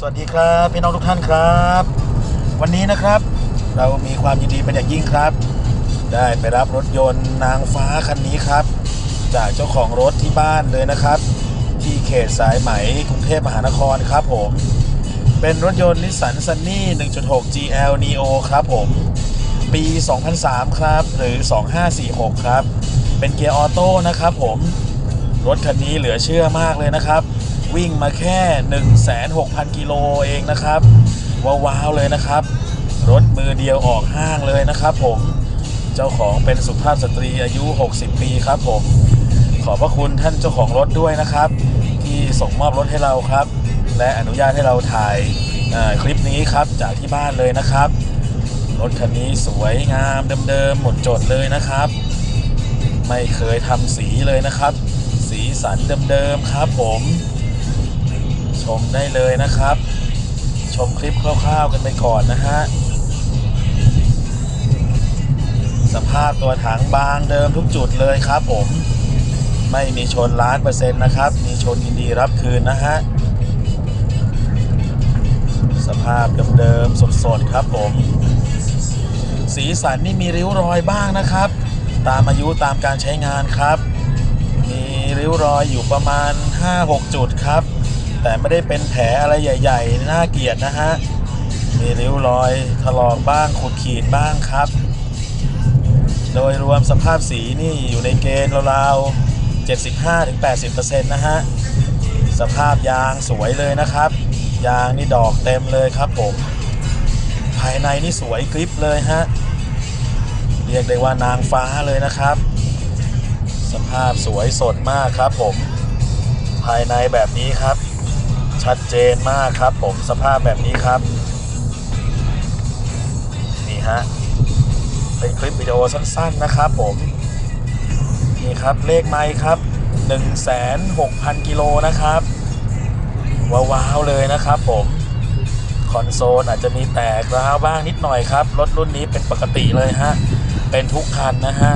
สวัสดีครับพี่น้องทุกท่านครับ วันนี้นะครับ เรามีความยินดีเป็นอย่างยิ่งครับ ได้ไปรับรถยนต์นางฟ้าคันนี้ครับ จากเจ้าของรถที่บ้านเลยนะครับ ที่เขตสายไหมกรุงเทพมหานครครับผมเป็นรถยนต์นิสสันซันนี่ 1.6 GL Neo ครับผมปี 2003 ครับ หรือ 2546 ครับ เป็นเกียร์ออโต้นะครับผมรถคันนี้เหลือเชื่อมากเลยนะครับ วิ่งมาแค่ 16,000 กิโลเองนะครับ ว้าวๆเลยนะครับ รถมือเดียวออกห้างเลยนะครับผมเจ้าของเป็นสุภาพสตรีอายุ 60 ปีครับผม ขอบพระคุณท่านเจ้าของรถด้วยนะครับ ที่ส่งมอบรถให้เราครับ และอนุญาตให้เราถ่ายคลิปนี้ครับจากที่บ้านเลยนะครับ รถคันนี้สวยงามเดิมๆหมดจดเลยนะครับ ไม่เคยทำสีเลยนะครับ สีสันเดิมๆครับผม ชมได้เลยนะครับ ชมคลิปคร่าวๆกันไปก่อนนะฮะ สภาพตัวถังบางเดิมทุกจุดเลยครับผม ไม่มีชนล้านเปอร์เซ็นต์นะครับ มีชนยินดีรับคืนนะฮะ สภาพเดิมๆสดๆครับผม สีสันนี่มีริ้วรอยบ้างนะครับ ตามอายุตามการใช้งานครับ มีริ้วรอยอยู่ประมาณ 5-6 จุดครับ แต่ไม่ได้เป็นแผลอะไรใหญ่ ๆ น่าเกลียดนะฮะ มีริ้วรอยถลอกบ้างขุดขีดบ้างครับ โดยรวมสภาพสีนี่อยู่ในเกณฑ์ราวๆ 75-80%นะฮะ สภาพยางสวยเลยนะครับ ยางนี่ดอกเต็มเลยครับผม ภายในนี่สวยกริปเลยฮะ เรียกได้ว่านางฟ้าเลยนะครับ สภาพสวยสดมากครับผมภายในแบบนี้ครับ ชัดเจนมากครับผมสภาพแบบนี้ครับ นี่ฮะเป็นคลิปวิดีโอสั้นๆนะครับผม นี่ครับเลขไมค์ครับ16,000 กิโลนะครับ ว้าวๆเลยนะครับผมคอนโซลอาจจะมีแตกร้าวบ้างนิดหน่อยครับ รถรุ่นนี้เป็นปกติเลยฮะ เป็นทุกคันนะฮะ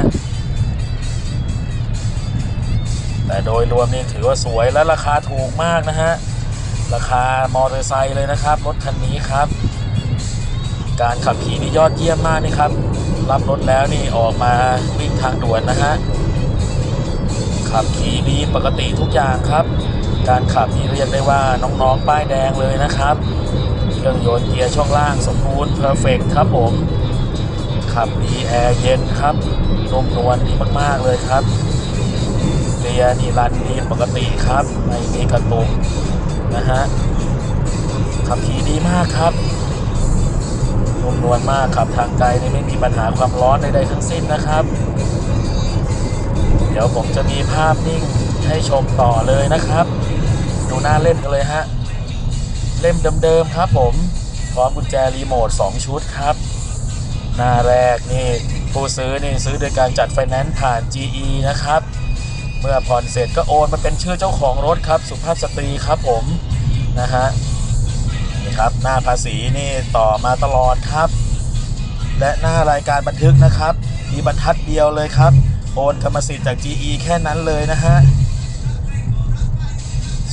แต่โดยรวมนี่ถือว่าสวยและราคาถูกมากนะฮะ ราคามอเตอร์ไซค์เลยนะครับ รถคันนี้ครับ การขับขี่นี่ยอดเยี่ยมมากนี่ครับ รับรถแล้วนี่ออกมาวิ่งทางด่วนนะฮะขับขี่ดีปกติทุกอย่างครับ การขับนี่เรียกได้ว่าน้องๆป้ายแดงเลยนะครับเครื่องยนต์เกียร์ช่องล่างสมบูรณ์เพอร์เฟกครับผม ขับดีแอร์เย็นครับนุ่มนวลดีมากๆเลยครับเกียร์นี่รันดีปกติครับ ไม่มีกระตุก นะฮะขับขี่ดีมากครับนุ่มนวลมากขับทางไกลนี่ไม่มีปัญหาความร้อนใดๆทั้งสิ้นนะครับ เดี๋ยวผมจะมีภาพนิ่งให้ชมต่อเลยนะครับ ดูหน้าเล่นกันเลยฮะ เล่มเดิมๆครับผมพร้อมกุญแจรีโมท 2 ชุดครับ หน้าแรกนี่ผู้ซื้อนี่ซื้อโดยการจัดไฟแนนซ์ผ่าน GE นะครับ เมื่อผ่อนเสร็จก็โอนมาเป็นชื่อเจ้าของรถครับ สุภาพสตรีครับผมนะฮะนี่ครับหน้าภาษีนี่ต่อมาตลอดครับ และหน้ารายการบันทึกนะครับ มีบรรทัดเดียวเลยครับ โอนกรรมสิทธิ์จาก GE แค่นั้นเลยนะฮะ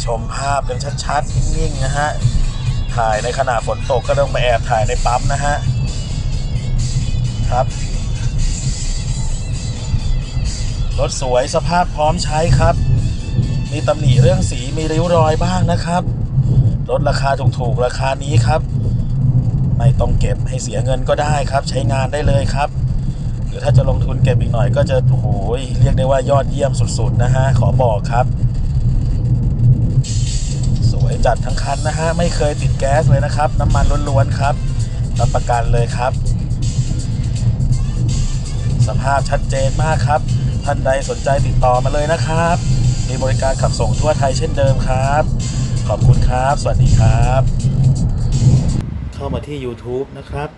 ชมภาพกันชัดๆนิ่งๆนะฮะถ่ายในขณะฝนตกก็ต้องมาแอบถ่ายในปั๊มนะฮะครับ รถสวยสภาพพร้อมใช้ครับ มีตำหนิเรื่องสีมีริ้วรอยบ้างนะครับ รถราคาถูกๆราคานี้ครับ ไม่ต้องเก็บให้เสียเงินก็ได้ครับ ใช้งานได้เลยครับ หรือถ้าจะลงทุนเก็บอีกหน่อยก็จะโอ้โหเรียกได้ว่ายอดเยี่ยมสุดๆนะฮะขอบอกครับ สวยจัดทั้งคันนะฮะไม่เคยติดแก๊สเลยนะครับ น้ำมันล้วนๆครับรับประกันเลยครับ สภาพชัดเจนมากครับ ท่านใดสนใจติดต่อมาเลยนะครับ มีบริการขับส่งทั่วไทยเช่นเดิมครับ ขอบคุณครับ สวัสดีครับ เข้ามาที่ YouTube นะครับ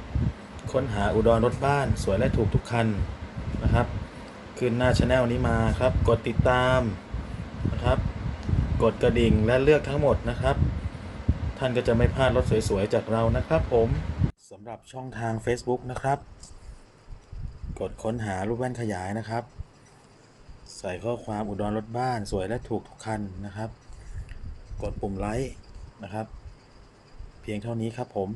ค้นหาอุดรรถบ้านสวยและถูกทุกคันนะครับ ขึ้นหน้าช anel นี้มาครับ กดติดตามนะครับ กดกระดิ่งและเลือกทั้งหมดนะครับ ท่านก็จะไม่พลาดรถสวยๆจากเรานะครับผมสำหรับช่องทาง Facebook นะครับ กดค้นหารูปแว่นขยายนะครับ ใส่ข้อความอุดรรถบ้านสวยและถูกทุกคันนะครับ กดปุ่มไลค์นะครับ เพียงเท่านี้ครับผม